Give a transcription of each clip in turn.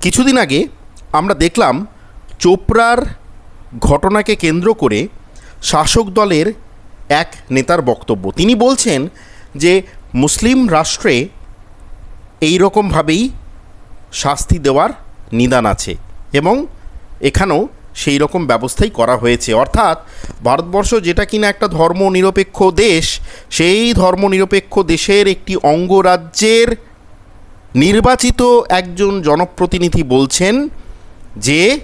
কিছুদিন আগে আমরা দেখলাম চোপড়ার ঘটনাকে কেন্দ্র করে শাসক দলের এক নেতার বক্তব্য। তিনি বলছেন যে মুসলিম রাষ্ট্রে এই রকমভাবেই শাস্তি দেওয়ার নিদান আছে এবং এখানেও সেই রকম ব্যবস্থাই করা হয়েছে। অর্থাৎ ভারতবর্ষ যেটা কিনা একটা ধর্মনিরপেক্ষ দেশ, সেই ধর্মনিরপেক্ষ দেশের একটি অঙ্গরাজ্যের নির্বাচিত একজন জনপ্রতিনিধি বলছেন যে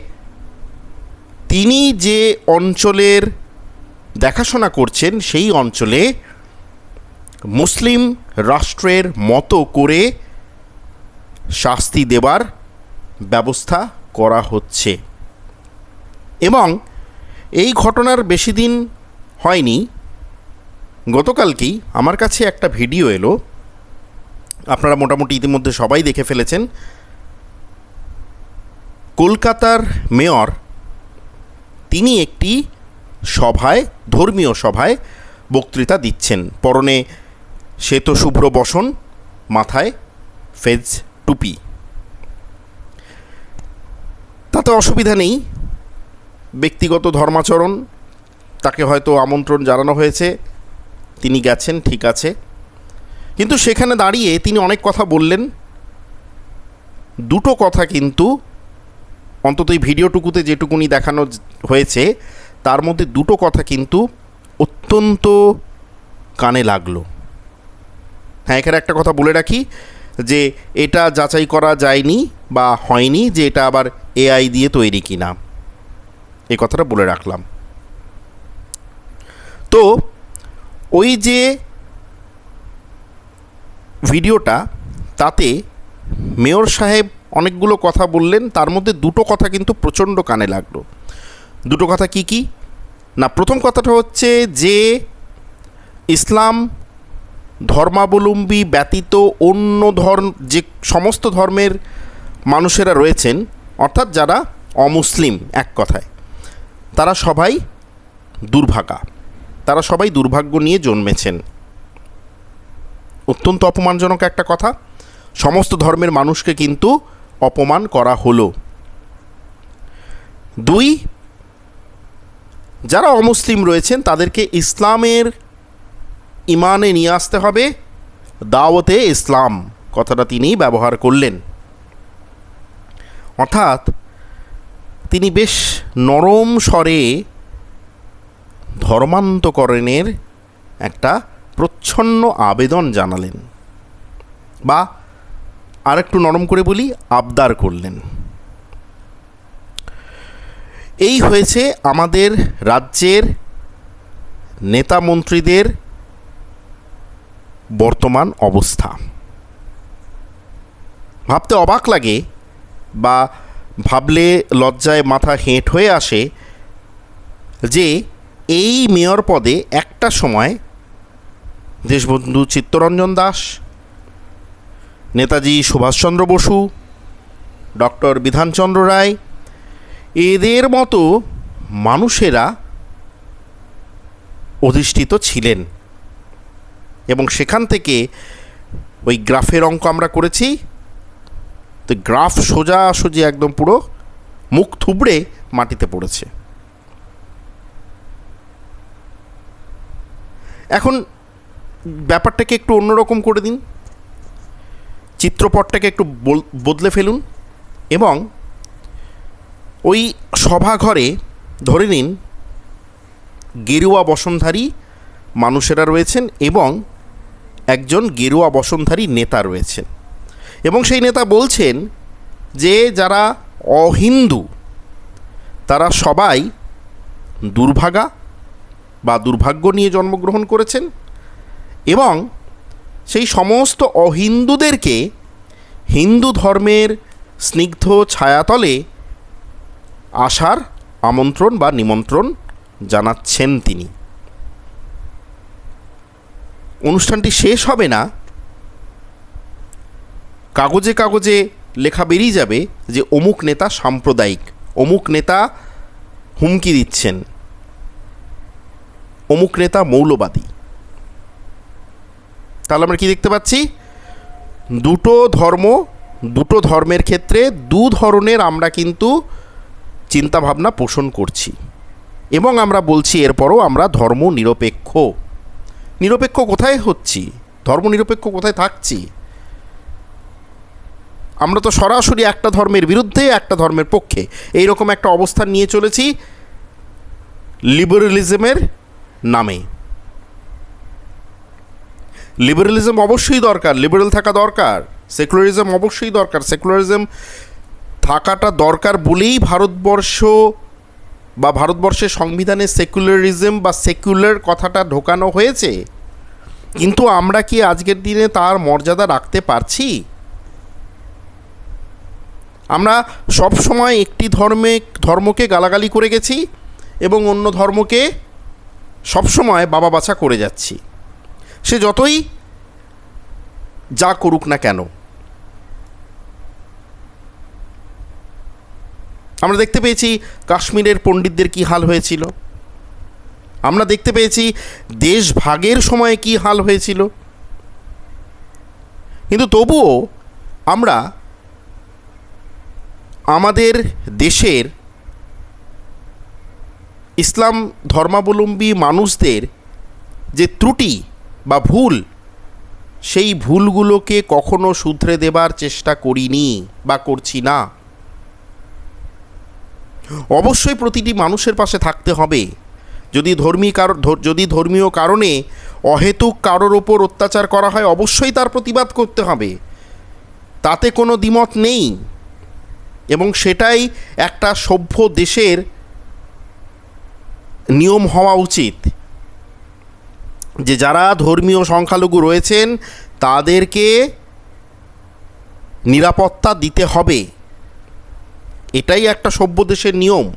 তিনি যে অঞ্চলের দেখাশোনা করছেন সেই অঞ্চলে মুসলিম রাষ্ট্রের মতো করে শাস্তি দেবার ব্যবস্থা করা হচ্ছে। এবং এই ঘটনার বেশি দিন হয়নি। গতকালকেই আমার কাছে একটা ভিডিও এলো। আপনারা মোটামুটি ইতিমধ্যে সবাই দেখে ফেলেছেন। কলকাতার মেয়র, তিনি একটি সভায়, ধর্মীয় সভায় বক্তৃতা দিচ্ছেন। পরনে শ্বেত শুভ্র বসন, মাথায় ফেজ টুপি। তাতে অসুবিধা নেই। ব্যক্তিগত ধর্মাচরণ, তাকে হয়তো আমন্ত্রণ জানানো হয়েছে। তিনি গেছেন, ঠিক আছে। কিন্তু সেখানে দাঁড়িয়ে তিনি অনেক কথা বললেন। দুটো কথা কিন্তু অন্তত এই ভিডিওটুকুতে যেটুকুনি দেখানো হয়েছে, তার মধ্যে দুটো কথা কিন্তু অত্যন্ত কানে লাগল। হ্যাঁ এখানে একটা কথা বলে রাখি যে এটা যাচাই করা যায়নি বা হয়নি যে এটা আবার এআই দিয়ে তৈরি কিনা। এই কথাটা বলে রাখলাম। তো ওই যে ভিডিওটা, তাতে মেয়র সাহেব অনেকগুলো কথা বললেন, তার মধ্যে দুটো কথা কিন্তু প্রচণ্ড কানে লাগল। দুটো কথা কি কি? না, প্রথম কথাটা হচ্ছে যে, ইসলাম ধর্মাবলম্বী ব্যতীত অন্য ধর্ম, যে সমস্ত ধর্মের মানুষেরা রয়েছেন, অর্থাৎ যারা অমুসলিম এক কথায়, তারা সবাই দুর্ভাগা। তারা সবাই দুর্ভাগ্য নিয়ে জন্মেছেন। অত্যন্ত অপমানজনক একটা কথা। সমস্ত ধর্মের মানুষকে কিন্তু অপমান করা হলো। দুই, যারা অমুসলিম রয়েছেন, তাদেরকে ইসলামের ইমানে নিয়ে আসতে হবে। দাওয়াতে ইসলাম, কথাটা তিনি ব্যবহার করলেন। অর্থাৎ, তিনি বেশ নরম স্বরে ধর্মান্তকরণের একটা প্রচ্ছন্ন আবেদন জানালেন বা আর একটু নরম করে বলি আবদার করলেন। এই হয়েছে আমাদের রাজ্যের নেতা মন্ত্রীদের বর্তমান অবস্থা। ভাবতে অবাক লাগে বা ভাবলে লজ্জায় মাথা হেঁট হয়ে আসে যে এই মেয়র পদে একটা সময় দেশবন্ধু চিত্তরঞ্জন দাস, নেতাজি সুভাষচন্দ্র বসু, ডক্টর বিধানচন্দ্র রায়, এদের মতো মানুষেরা অধিষ্ঠিত ছিলেন। এবং সেখান থেকে ওই গ্রাফের অঙ্ক আমরা করেছি। তো গ্রাফ সোজাসুজি একদম পুরো মুখ থুবড়ে মাটিতে পড়েছে। এখন ব্যাপারটাকে একটু অন্যরকম করে দিন। চিত্রপটটাকে একটু বদলে ফেলুন এবং ওই সভাঘরে ধরে নিন গেরুয়া বসনধারী মানুষেরা রয়েছেন এবং একজন গেরুয়া বসনধারী নেতা রয়েছেন। এবং সেই নেতা বলছেন যে যারা অহিন্দু, তারা সবাই দুর্ভাগা বা দুর্ভাগ্য নিয়ে জন্মগ্রহণ করেছেন। এবং সেই সমস্ত অহিন্দুদেরকে হিন্দু ধর্মের স্নিগ্ধ ছায়াতলে আসার আমন্ত্রণ বা নিমন্ত্রণ জানাচ্ছেন তিনি। অনুষ্ঠানটি শেষ হবে না। কাগজে কাগজে লেখা বেরিয়ে যাবে যে অমুক নেতা সাম্প্রদায়িক, অমুক নেতা হুমকি দিচ্ছেন, অমুক নেতা মৌলবাদী। তাহলে আমরা কি দেখতে পাচ্ছি? দুটো ধর্ম, দুটো ধর্মের ক্ষেত্রে দু ধরনের আমরা কিন্তু চিন্তাভাবনা পোষণ করছি। এবং আমরা বলছি এরপরও আমরা ধর্ম নিরপেক্ষ নিরপেক্ষ কোথায় হচ্ছি? ধর্ম নিরপেক্ষ কোথায় থাকছি? আমরা তো সরাসরি একটা ধর্মের বিরুদ্ধে, একটা ধর্মের পক্ষে। এই রকম একটা অবস্থান নিয়ে চলেছি লিবারেলিজমের নামে। লিবারেলিজম অবশ্যই দরকার লিবারেল থাকা দরকার সেকুলারিজম অবশ্যই দরকার। সেকুলারিজম থাকাটা দরকার বলেই ভারতবর্ষ বা ভারতবর্ষের সংবিধানে সেকুলারিজম বা সেকুলার কথাটা ঢোকানো হয়েছে। কিন্তু আমরা কি আজকের দিনে তার মর্যাদা রাখতে পারছি? আমরা সব সময় একটি ধর্মে, ধর্মকে গালাগালি করে গেছি এবং অন্য ধর্মকে সবসময় বাবা বাছা করে যাচ্ছি। সে যতই যা করুক না কেন, আমরা দেখতে পেয়েছি কাশ্মীরের পণ্ডিতদের কি হাল হয়েছিল, আমরা দেখতে পেয়েছি দেশ ভাগের সময় কি হাল হয়েছিল। কিন্তু তবুও আমরা আমাদের দেশের ইসলাম ধর্মাবলম্বী মানুষদের যে ত্রুটি বা ভুল, সেই ভুলগুলোকে কখনো শুধরে দেবার চেষ্টা করিনি বা করছি না। অবশ্যই প্রতিটি মানুষের পাশে থাকতে হবে। যদি ধর্মী কারও যদি ধর্মীয় কারণে অহেতুক কারোর ওপর অত্যাচার করা হয়, অবশ্যই তার প্রতিবাদ করতে হবে। তাতে কোনো দ্বিমত নেই। এবং সেটাই একটা সভ্য দেশের নিয়ম হওয়া উচিত। যে যারা ধর্মীয় সংখ্যালঘু রয়েছেন, তাদেরকে নিরাপত্তা দিতে হবে। এটাই একটা সভ্য দেশের নিয়ম।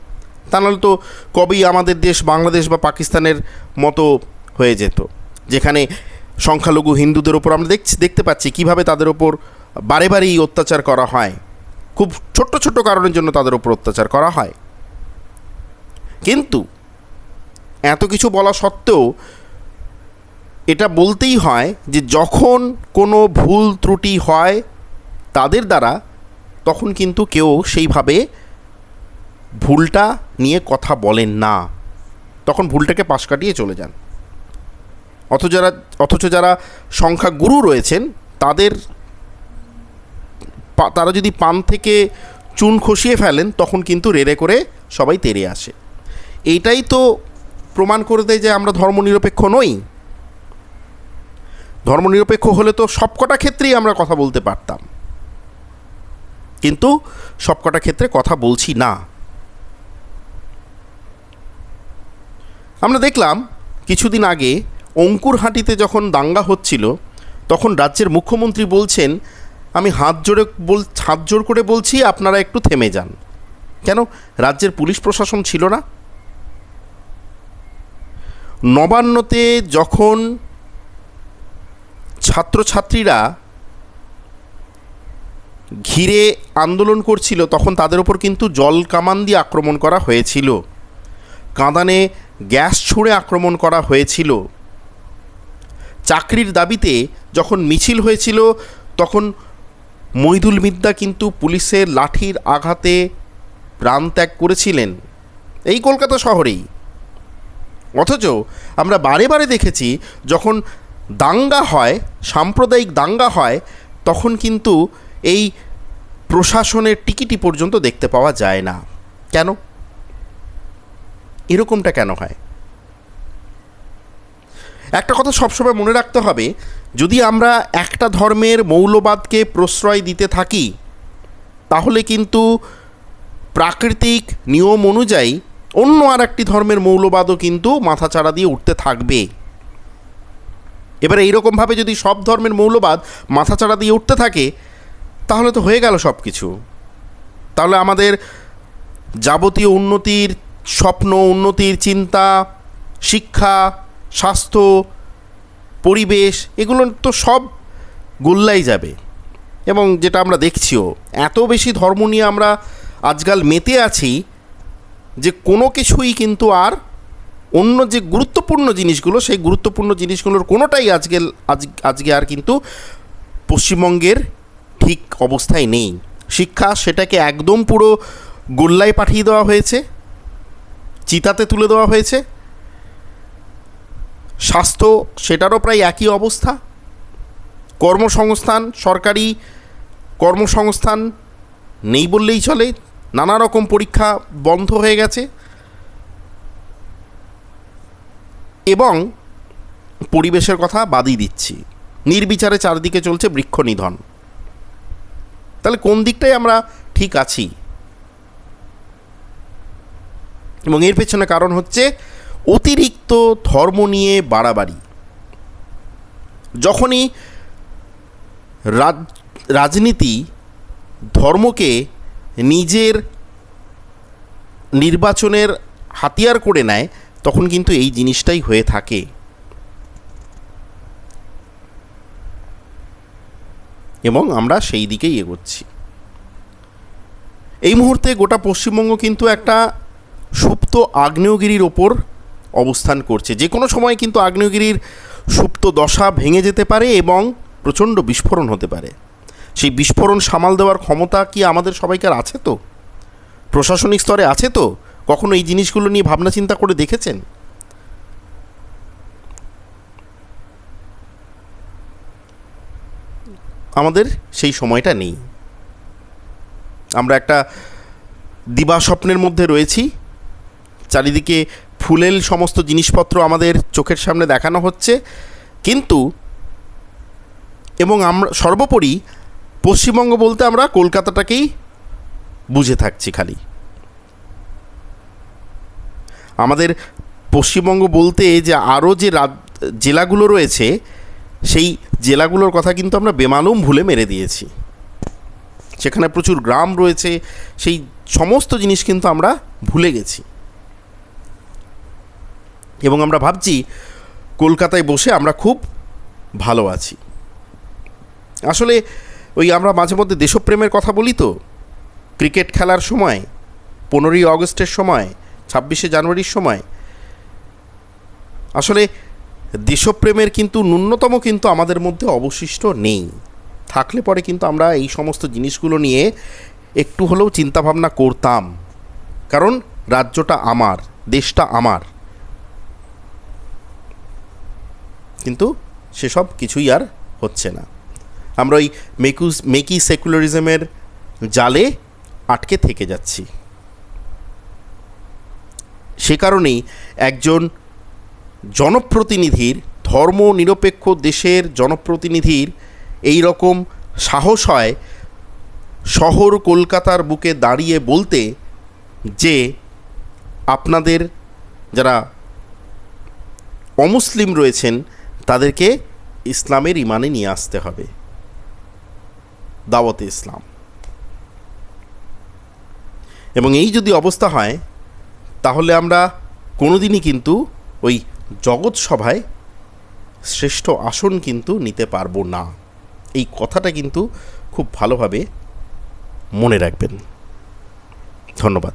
তা নাহলে তো কবেই আমাদের দেশ বাংলাদেশ বা পাকিস্তানের মতো হয়ে যেত। যেখানে সংখ্যালঘু হিন্দুদের ওপর আমরা দেখছি, দেখতে পাচ্ছি কীভাবে তাদের ওপর বারে বারেই অত্যাচার করা হয়। খুব ছোট্ট ছোট্ট কারণের জন্য তাদের ওপর অত্যাচার করা হয়। কিন্তু এত কিছু বলা সত্ত্বেও এটা বলতেই হয় যে যখন কোনো ভুল ত্রুটি হয় তাদের দ্বারা, তখন কিন্তু কেউ সেইভাবে ভুলটা নিয়ে কথা বলেন না। তখন ভুলটাকে পাশ কাটিয়ে চলে যান। অথচ যারা অথচ যারা সংখ্যাগুরু রয়েছেন, তাদের তারা যদি পান থেকে চুন খসিয়ে ফেলেন, তখন কিন্তু রেড়ে করে সবাই তেরে আসে। এইটাই তো প্রমাণ করে দেয় যে আমরা ধর্মনিরপেক্ষ নই। ধর্মনিরপেক্ষ হলে তো সবকটা ক্ষেত্রেই আমরা কথা বলতে পারতাম। কিন্তু সবকটা ক্ষেত্রে কথা বলছি না। আমরা দেখলাম কিছুদিন আগে অঙ্কুরহাটিতে যখন দাঙ্গা হচ্ছিল, তখন রাজ্যের মুখ্যমন্ত্রী বলছেন, আমি হাত জোরে বল, হাত জোর করে বলছি, আপনারা একটু থেমে যান। কেন? রাজ্যের পুলিশ প্রশাসন ছিল না। নবান্নতে যখন ছাত্রছাত্রীরা ঘিরে আন্দোলন করছিল, তখন তাদের ওপর কিন্তু জল কামান দিয়ে আক্রমণ করা হয়েছিল। কাঁদানে গ্যাস ছুঁড়ে আক্রমণ করা হয়েছিল। চাকরির দাবিতে যখন মিছিল হয়েছিল, তখন মইদুল মিদ্দা কিন্তু পুলিশের লাঠির আঘাতে প্রাণ ত্যাগ করেছিলেন। এই কলকাতা শহরেই। অথচ আমরা বারে বারে দেখেছি, যখন দাঙ্গা হয়, সাম্প্রদায়িক দাঙ্গা হয়, তখন কিন্তু এই প্রশাসনের টিকিটি পর্যন্ত দেখতে পাওয়া যায় না। কেন? এরকমটা কেন হয়? একটা কথা সবসময় মনে রাখতে হবে, যদি আমরা একটা ধর্মের মৌলবাদকে প্রশ্রয় দিতে থাকি, তাহলে কিন্তু প্রাকৃতিক নিয়ম অনুযায়ী অন্য আর একটি ধর্মের মৌলবাদও কিন্তু মাথাচাড়া দিয়ে উঠতে থাকবে। এবারে এইরকমভাবে যদি সব ধর্মের মৌলবাদ মাথাচাড়া দিয়ে উঠতে থাকে, তাহলে তো হয়ে গেল সব কিছু তাহলে আমাদের যাবতীয় উন্নতির স্বপ্ন, উন্নতির চিন্তা, শিক্ষা, স্বাস্থ্য, পরিবেশ, এগুলো তো সব গোল্লাই যাবে। এবং যেটা আমরা দেখছিও, এত বেশি ধর্ম নিয়ে আমরা আজকাল মেতে আছি যে কোনো কিছুই কিন্তু আর অন্য যে গুরুত্বপূর্ণ জিনিসগুলো, সেই গুরুত্বপূর্ণ জিনিসগুলোর কোনোটাই আজকে, আজ, আজকে আর কিন্তু পশ্চিমবঙ্গের ঠিক অবস্থায় নেই। শিক্ষা সেটাকে একদম পুরো গোল্লায় পাঠিয়ে দেওয়া হয়েছে, চিতাতে তুলে দেওয়া হয়েছে। স্বাস্থ্য সেটারও প্রায় একই অবস্থা। কর্মসংস্থান, সরকারি কর্মসংস্থান নেই বললেই চলে। নানা রকম পরীক্ষা বন্ধ হয়ে গেছে। এবং পরিবেশের কথা বাদই দিচ্ছি। নির্বিচারে চারদিকে চলছে বৃক্ষ নিধন তাহলে কোন দিকটাই আমরা ঠিক আছি? এবং এর পেছনে কারণ হচ্ছে অতিরিক্ত ধর্ম নিয়ে বাড়াবাড়ি। যখনই রাজ, রাজনীতি ধর্মকে নিজের নির্বাচনের হাতিয়ার করে নেয় তখন কিন্তু এই জিনিসটাই হয়ে থাকে। এবং আমরা সেই দিকেই এগোচ্ছি। এই মুহূর্তে গোটা পশ্চিমবঙ্গ কিন্তু একটা সুপ্ত আগ্নেয়গিরির ওপর অবস্থান করছে। যে কোনো সময় কিন্তু আগ্নেয়গিরির সুপ্ত দশা ভেঙে যেতে পারে এবং প্রচণ্ড বিস্ফোরণ হতে পারে। সেই বিস্ফোরণ সামাল দেওয়ার ক্ষমতা কি আমাদের সবাইকার আছে তো? প্রশাসনিক স্তরে আছে তো? কখনো এই জিনিসগুলো নিয়ে ভাবনা চিন্তা করে দেখেছেন? আমাদের সেই সময়টা নেই। আমরা একটা দিবা স্বপ্নের মধ্যে রয়েছি। চারিদিকে ফুলেল সমস্ত জিনিসপত্র আমাদের চোখের সামনে দেখানো হচ্ছে। কিন্তু এবং আমরা সর্বোপরি পশ্চিমবঙ্গ বলতে আমরা কলকাতাটাকেই বুঝে থাকছি খালি। আমাদের পশ্চিমবঙ্গ বলতে যে আরও যে জেলাগুলো রয়েছে, সেই জেলাগুলোর কথা কিন্তু আমরা বেমালুম ভুলে মেরে দিয়েছি। সেখানে প্রচুর গ্রাম রয়েছে, সেই সমস্ত জিনিস কিন্তু আমরা ভুলে গেছি। এবং আমরা ভাবছি কলকাতায় বসে আমরা খুব ভালো আছি। আসলে ওই আমরা মাঝে মধ্যে দেশপ্রেমের কথা বলি তো, ক্রিকেট খেলার সময়, পনেরোই আগস্টের সময় ছাব্বিশে জানুয়ারির সময়। আসলে দেশপ্রেমের কিন্তু ন্যূনতম কিন্তু আমাদের মধ্যে অবশিষ্ট নেই। থাকলে পরে কিন্তু আমরা এই সমস্ত জিনিসগুলো নিয়ে একটু হলেও চিন্তাভাবনা করতাম। কারণ রাজ্যটা আমার, দেশটা আমার। কিন্তু সেসব কিছুই আর হচ্ছে না। আমরা ওই মেকুস মেকি সেকুলারিজমের জালে আটকে থেকে যাচ্ছি। সে কারণেই একজন জনপ্রতিনিধির ধর্ম নিরপেক্ষ দেশের জনপ্রতিনিধির এই রকম সাহস হয় শহর কলকাতার বুকে দাঁড়িয়ে বলতে যে আপনাদের যারা অমুসলিম রয়েছেন, তাদেরকে ইসলামের ইমানে নিয়ে আসতে হবে। দাওয়াতে ইসলাম। এবং এই যদি অবস্থা হয় তাহলে আমরা কোনোদিনই কিন্তু ওই জগৎ সভায় শ্রেষ্ঠ আসন কিন্তু নিতে পারব না। এই কথাটা কিন্তু খুব ভালোভাবে মনে রাখবেন। ধন্যবাদ।